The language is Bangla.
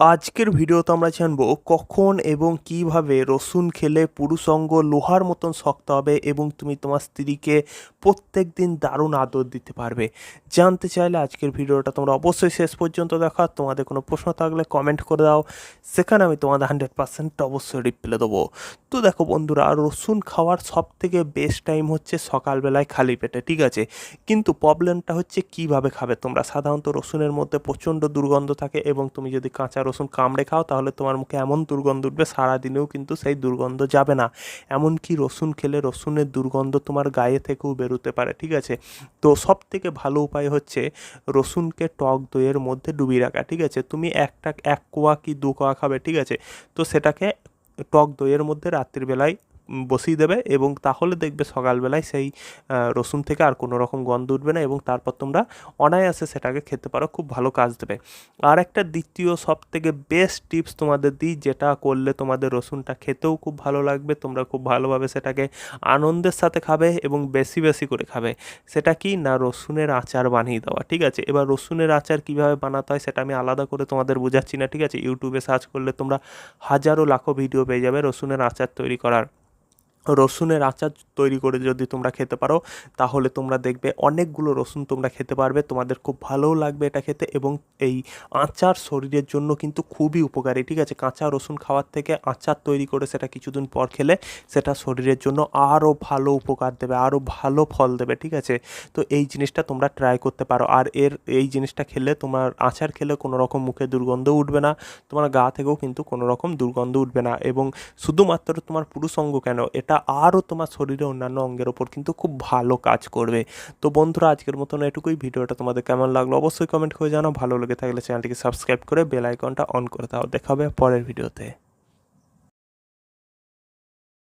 আজকের ভিডিওতে আমরা জানব কখন এবং কীভাবে রসুন খেলে পুরুষ অঙ্গ লোহার মতন শক্ত হবে এবং তুমি তোমার স্ত্রীকে প্রত্যেক দিন দারুণ আদর দিতে পারবে। জানতে চাইলে আজকের ভিডিওটা তোমরা অবশ্যই শেষ পর্যন্ত দেখো তোমাদের কোনো প্রশ্ন থাকলে কমেন্ট করে দাও। সেখানে আমি তোমাদের হান্ড্রেড পার্সেন্ট অবশ্যই রিপ্লাই দেবো। তো দেখো বন্ধুরা, রসুন খাওয়ার সব থেকে বেস্ট টাইম হচ্ছে সকালবেলায় খালি পেটে, ঠিক আছে? কিন্তু প্রবলেমটা হচ্ছে কীভাবে খাবে তোমরা? সাধারণত রসুনের মধ্যে প্রচণ্ড দুর্গন্ধ থাকে এবং তুমি যদি কাঁচা রসুন কামড়ে খাও, তাহলে তোমার মুখে এমন দুর্গন্ধ উঠবে, সারাদিনেও কিন্তু সেই দুর্গন্ধ যাবে না। এমনকি রসুন খেলে রসুনের দুর্গন্ধ তোমার গায়ে থেকেও বেরোতে পারে, ঠিক আছে? তো সব থেকে ভালো উপায় হচ্ছে রসুনকে টক দইয়ের মধ্যে ডুবিয়ে রাখা, ঠিক আছে? তুমি একটা, এক কোয়া কি দু কোয়া খাবে, ঠিক আছে? তো সেটাকে টক দইয়ের মধ্যে রাত্রিবেলায় বসিয়ে দেবে এবং তাহলে দেখবে সকালবেলায় সেই রসুন থেকে আর কোনো রকম গন্ধ উঠবে না এবং তারপর তোমরা অনায়াসে সেটাকে খেতে পারো, খুব ভালো কাজ দেবে। আর একটা দ্বিতীয় সব থেকে বেস্ট টিপস তোমাদের দিই, যেটা করলে তোমাদের রসুনটা খেতেও খুব ভালো লাগবে, তোমরা খুব ভালোভাবে সেটাকে আনন্দের সাথে খাবে এবং বেশি বেশি করে খাবে। সেটা কি? না, রসুনের আচার বানিয়ে দেওয়া, ঠিক আছে? এবার রসুনের আচার কীভাবে বানাতে হয় সেটা আমি আলাদা করে তোমাদের বোঝাচ্ছি না, ঠিক আছে? ইউটিউবে সার্চ করলে তোমরা হাজারো, লাখো ভিডিও পেয়ে যাবে রসুনের আচার তৈরি করার। রসুনের আচার তৈরি করে যদি তোমরা খেতে পারো, তাহলে তোমরা দেখবে অনেকগুলো রসুন তোমরা খেতে পারবে। তোমাদের খুব ভালোও লাগবে এটা খেতে এবং এই আচার শরীরের জন্য কিন্তু খুবই উপকারী, ঠিক আছে? কাঁচা রসুন খাওয়ার থেকে আচার তৈরি করে সেটা কিছুদিন পর খেলে সেটা শরীরের জন্য আরও ভালো উপকার দেবে, আরও ভালো ফল দেবে, ঠিক আছে? তো এই জিনিসটা তোমরা ট্রাই করতে পারো। আর এর এই জিনিসটা খেলে তোমার আচার খেলে কোনো রকম মুখে দুর্গন্ধ উঠবে না, তোমার গা থেকেও কিন্তু কোনো রকম দুর্গন্ধ উঠবে না এবং শুধুমাত্র তোমার পুরুষ অঙ্গ কেন? এটা আরও তোমার শরীরে অন্যান্য অঙ্গের ওপর কিন্তু খুব ভালো কাজ করবে। তো বন্ধুরা, আজকের মতন এটুকুই। ভিডিওটা তোমাদের কেমন লাগল অবশ্যই কমেন্ট করে জানাও। ভালো লেগে থাকলে চ্যানেলটিকে সাবস্ক্রাইব করে বেল আইকনটা অন করে দাও। দেখা হবে পরের ভিডিওতে।